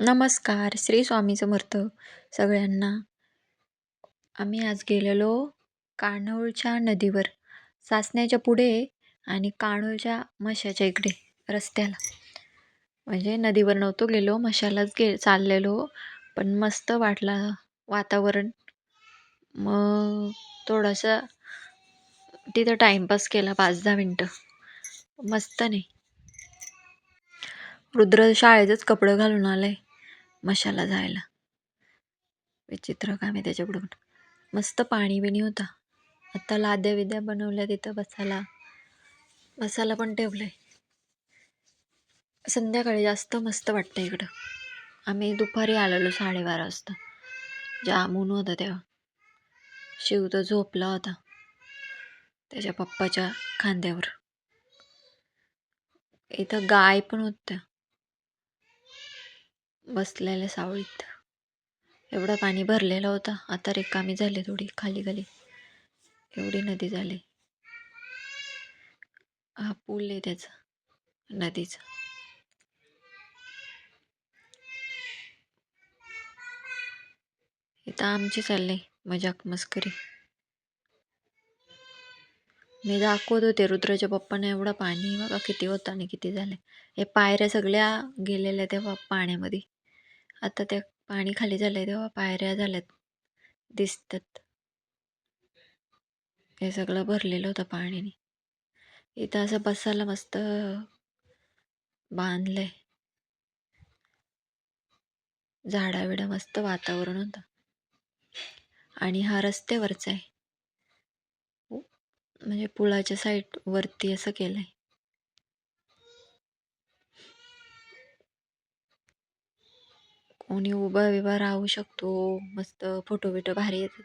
नमस्कार श्री स्वामी समर्थ सगळ्यांना. आम्ही आज गेलेलो कान्होळच्या नदीवर सासण्याच्या पुढे आणि कान्होळच्या मशाच्या इकडे रस्त्याला. म्हणजे नदीवर नव्हतो गेलो मशालाच गे चाललेलो पण मस्त वाटला वातावरण. मग थोडासा तिथं टाईमपास केला पाच दहा मिनटं. मस्त नाही. रुद्र शाळेचंच कपडं घालून आलं आहे मशाला जायला. विचित्र काम आहे त्याच्याकडून. मस्त पाणी बिणी होता. आत्ता लाद्या विद्या बनवल्या तिथं बसायला. बसायला पण ठेवलंय. संध्याकाळी जास्त मस्त वाटतं इकडं. आम्ही दुपारी आलेलो साडेबारा वाजता. जाम ऊन होतं तेव्हा. शिव तर झोपला होता. त्याच्या पप्पाच्या खांद्यावर. इथं गाय पण होत्या. बसलेल्या सावळीत. एवढं पाणी भरलेलं होतं. आता रिकामी झाली थोडी खाली खाली. एवढी नदी झाली. हा पूल आहे त्याचा नदीचा. इथं आमची चालले मजाक मस्करी. मी दाखवत होते रुद्राच्या पप्पाने एवढं पाणी बघा किती होतं आणि किती झालं. हे पायऱ्या सगळ्या गेलेल्या तेव्हा पाण्यामध्ये. आता त्या पाणी खाली झालंय तेव्हा पायऱ्या झाल्यात. दिसतात. हे सगळं भरलेलं होतं पाण्याने इथं असं बसायला मस्त बांधलंय. झाडा मस्त वातावरण होतं. आणि हा रस्त्यावरचा आहे. म्हणजे पुलाच्या साईड वरती असं केलंय. कोणी उभा बिभा राहू शकतो. मस्त फोटो बिटो भारी येतात.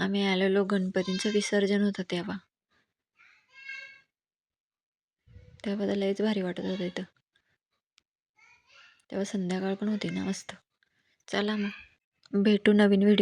आम्ही आलेलो गणपतींचं विसर्जन होतं तेव्हा. तेव्हा लयच भारी वाटत होतं इथं. तेव्हा संध्याकाळ पण होती ना मस्त. चला मग. भेटू नवीन व्हिडिओ